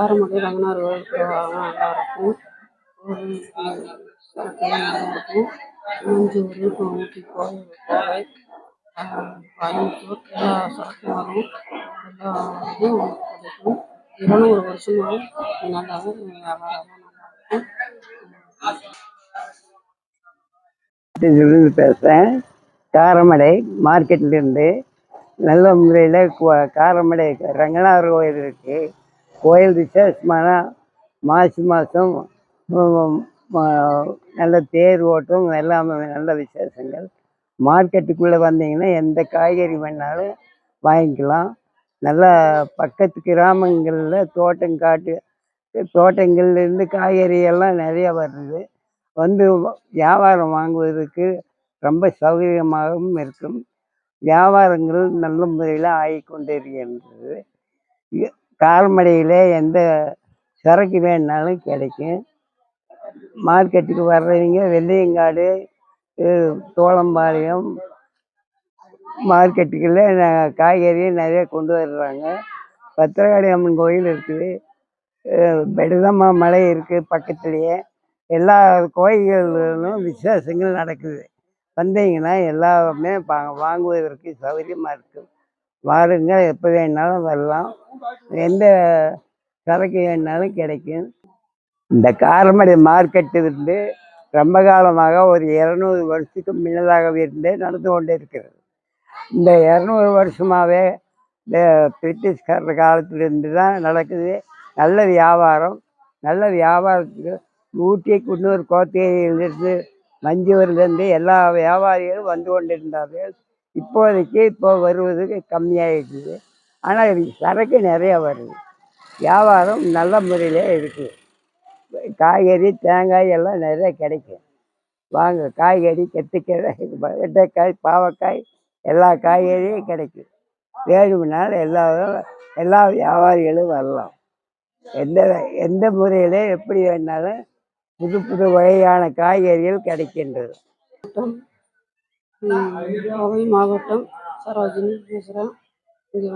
காரமடை ரங்கனார் கோவில் வாங்க நல்லாயிருக்கும் ஒரு சரக்குலாம் நல்லா இருக்கும் இப்போ ஊட்டி கோவை கோவை கோயம்புத்தூர் எல்லா சரக்கும் வரும் எல்லா இதுவும் கிடைக்கும் இருநூறு வருஷமாக நல்லாவே வியாபாரம் நல்லா இருக்கும் இருந்து பேசுகிறேன் காரமடை மார்க்கெட்லேருந்து நல்ல முறையில் காரமடை ரங்கநாதர் கோயில் இருக்குது கோயில் விசேஷமான மாசி மாதம் நல்ல தேர் ஓட்டம் எல்லாமே நல்ல விசேஷங்கள். மார்க்கெட்டுக்குள்ளே வந்தீங்கன்னா எந்த காய்கறி வேணாலும் வாங்கிக்கலாம். நல்லா பக்கத்து கிராமங்களில் தோட்டம் காட்டு தோட்டங்கள்லேருந்து காய்கறி எல்லாம் நிறையா வருது. வந்து வியாபாரம் வாங்குவதற்கு ரொம்ப சௌகரியமாகவும் இருக்கும். வியாபாரங்கள் நல்ல முறையில் ஆகிக்கொண்டு கால்மடையில் எந்த சரக்கு வேணுனாலும் கிடைக்கும். மார்க்கெட்டுக்கு வர்றவங்க வெள்ளையங்காடு தோளம்பாளையம் மார்க்கெட்டுக்குள்ள ந- காய்கறி நிறைய கொண்டு வர்றாங்க. பத்திரகாளி அம்மன் கோயில் இருக்குது. பெடுதம்மா மலை இருக்குது பக்கத்துலேயே. எல்லா கோயில்களிலும் விசேஷங்கள் நடக்குது. வந்தீங்கன்னா எல்லாமே வாங்குவதற்கு சௌகரியமாக இருக்கும் வாருங்க எப்போ வேணாலும் வரலாம். எந்த சரக்கு வேணாலும் கிடைக்கும். இந்த காரமடை மார்க்கெட்டு இருந்து ரொம்ப காலமாக ஒரு இரநூறு வருஷத்துக்கு முன்னதாகவே இருந்தே நடந்து கொண்டு இருக்கிறது. இந்த இரநூறு வருஷமாகவே இந்த பிரிட்டிஷ்காரர் காலத்திலிருந்து தான் நடக்குது. நல்ல வியாபாரம் நல்ல வியாபாரத்துக்கு ஊட்டி குன்னூர் கோத்தகிரியிலிருந்து மஞ்சூர்லேருந்து எல்லா வியாபாரிகளும் வந்து கொண்டிருந்தார்கள். இப்போதைக்கு இப்போ வருவதுக்கு கம்மியாகிடுது ஆனால் சரக்கு நிறையா வருது. வியாபாரம் நல்ல முறையில் இருக்குது காய்கறி தேங்காய் எல்லாம் நிறைய கிடைக்கும். வாங்க காய்கறி கத்திரிக்காய் வெண்டைக்காய் பாவக்காய் எல்லா காய்கறியும் கிடைக்கும். வேணும்னால் எல்லா எல்லா வியாபாரிகளும் வரலாம். எந்த எந்த முறையில் எப்படி வேணாலும் புது புது வகையான காய்கறிகள் கிடைக்கின்றது. கோவை மாவட்டம் சரோஜினி பேசுகிறேன் இங்கே